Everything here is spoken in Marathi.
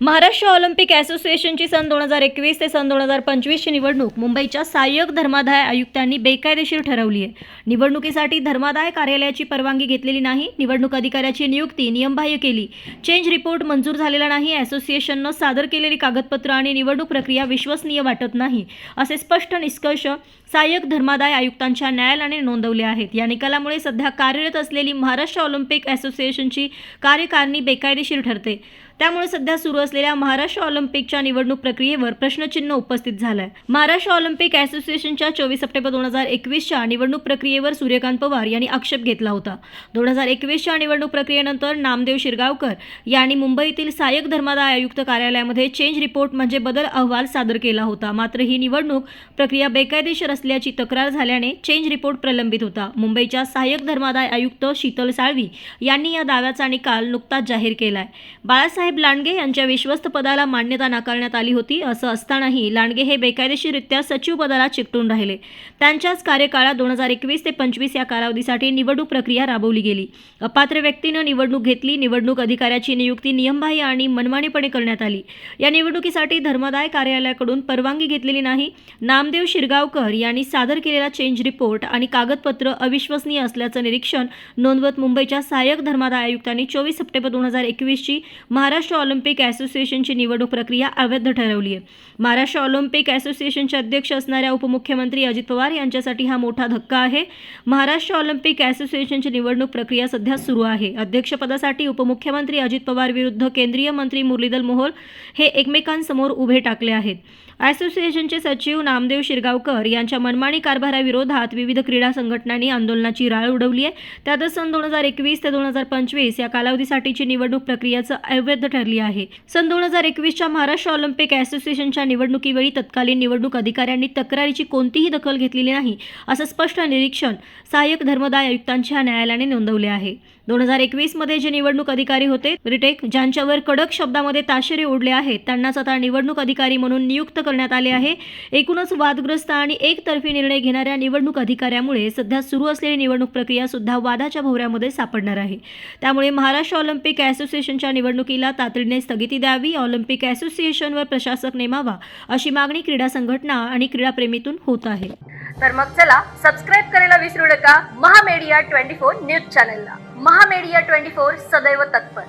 महाराष्ट्र ऑलिम्पिक असोसिएशनची सन दोन हजार एकवीस ते सन दोन हजार पंचवीसची निवडणूक मुंबईच्या सहाय्यक धर्मादाय आयुक्तांनी बेकायदेशीर ठरवली आहे. निवडणुकीसाठी धर्मादाय कार्यालयाची परवानगी घेतलेली नाही निवडणूक अधिकाऱ्याची नियुक्ती नियमबाह्य केली. चेंज रिपोर्ट मंजूर झालेला नाही असोसिएशननं सादर केलेली कागदपत्र आणि निवडणूक प्रक्रिया विश्वसनीय वाटत नाही असे स्पष्ट निष्कर्ष सहाय्यक धर्मादाय आयुक्तांच्या न्यायालयाने नोंदवले आहेत. या निकालामुळे सध्या कार्यरत असलेली महाराष्ट्र ऑलिम्पिक असोसिएशनची कार्यकारिणी बेकायदेशीर ठरते. त्यामुळे सध्या सुरू असलेल्या महाराष्ट्र ऑलिम्पिकच्या निवडणूक प्रक्रियेवर प्रश्नचिन्ह उपस्थित झालंय. महाराष्ट्र ऑलिम्पिक असोसिएशनच्या चोवीस सप्टेंबर दोन हजार एकवीसच्या निवडणूक प्रक्रियेवर सूर्यकांत पवार यांनी आक्षेप घेतला होता. दोन हजार एकवीसच्या निवडणूक प्रक्रियेनंतर नामदेव शिरगावकर यांनी मुंबईतील सहाय्यक धर्मादाय आयुक्त कार्यालयामध्ये चेंज रिपोर्ट म्हणजे बदल अहवाल सादर केला होता. मात्र ही निवडणूक प्रक्रिया बेकायदेशीर असल्याची तक्रार झाल्याने चेंज रिपोर्ट प्रलंबित होता. मुंबईच्या सहाय्यक धर्मादाय आयुक्त शीतल साळवी यांनी या दाव्याचा निकाल नुकताच जाहीर केलाय. बाळासाहेब लांडगे यांच्या विश्वस्त पदाला मान्यता नाकारण्यात आली होती. असं असतानाही लांडगे हे बेकायदेशीररित्या सचिव पदाला चिकटून राहिले. त्यांच्याच कार्यकाळात दोन हजार एकवीस ते पंचवीस या कालावधीसाठी निवडणूक प्रक्रिया राबवली गेली. अपात्र व्यक्तीनं निवडणूक घेतली. निवडणूक अधिकाऱ्याची नियुक्ती नियमबाह्य आणि मनमानीपणे करण्यात आली. या निवडणुकीसाठी धर्मदाय कार्यालयाकडून परवानगी घेतलेली नाही. नामदेव शिरगावकर यांनी सादर केलेला चेंज रिपोर्ट आणि कागदपत्र अविश्वसनीय असल्याचं निरीक्षण नोंदवत मुंबईच्या सहाय्यक धर्मादाय आयुक्तांनी चोवीस सप्टेंबर दोन हजार एकवीसची महाराष्ट्र ऑलिम्पिक असोसिएशनची निवडणूक प्रक्रिया अवैध ठरवली आहे. महाराष्ट्र ऑलिम्पिक असोसिएशनचे अध्यक्ष असणाऱ्या उपमुख्यमंत्री अजित पवार यांच्यासाठी हा मोठा धक्का आहे. महाराष्ट्र ऑलिम्पिक असोसिएशनची निवडणूक प्रक्रिया सध्या सुरू आहे. अध्यक्षपदासाठी उपमुख्यमंत्री अजित पवार विरुद्ध केंद्रीय मंत्री मुरलीधर मोहोळ हे एकमेकांसमोर उभे टाकले आहेत. असोसिएशनचे सचिव नामदेव शिरगावकर यांच्या मनमानी कारभाराविरोधात विविध क्रीडा संघटनांनी आंदोलनाची राळ उडवली आहे. त्यातच सन दोन हजार एकवीस ते दोन हजार पंचवीस या कालावधीसाठीची निवडणूक प्रक्रियाचं अवैध ठरली आहे. सन दोन हजार एकवीसच्या महाराष्ट्र ऑलिम्पिक असोसिएशनच्या निवडणुकीवेळी तत्कालीन निवडणूक अधिकाऱ्यांनी तक्रारीची कोणतीही दखल घेतलेली नाही असं स्पष्ट निरीक्षण सहाय्यक धर्मदाय आयुक्तांच्या न्यायालयाने नोंदवले आहे. दोन हजार एकवीसमध्ये जे निवडणूक अधिकारी होते रिटेक ज्यांच्यावर कडक शब्दामध्ये ताशेरे ओढले आहेत त्यांनाच आता निवडणूक अधिकारी म्हणून नियुक्त करण्यात आले आहे. एकूणच वादग्रस्त आणि एकतर्फी निर्णय घेणाऱ्या निवडणूक अधिकाऱ्यामुळे सध्या सुरू असलेली निवडणूक प्रक्रिया सुद्धा वादाच्या भोवऱ्यामध्ये सापडणार आहे. त्यामुळे महाराष्ट्र ऑलिम्पिक असोसिएशनच्या निवडणुकीला तातडीने स्थगिती द्यावी ऑलिम्पिक असोसिएशनवर प्रशासक नेमावा अशी मागणी क्रीडा संघटना आणि क्रीडाप्रेमीतून होत आहे. तर मग चला सबस्क्राईब करायला विसरू नका. महामेडिया ट्वेंटी फोर न्यूज चॅनलला. महामेडिया ट्वेंटी फोर सदैव तत्पर.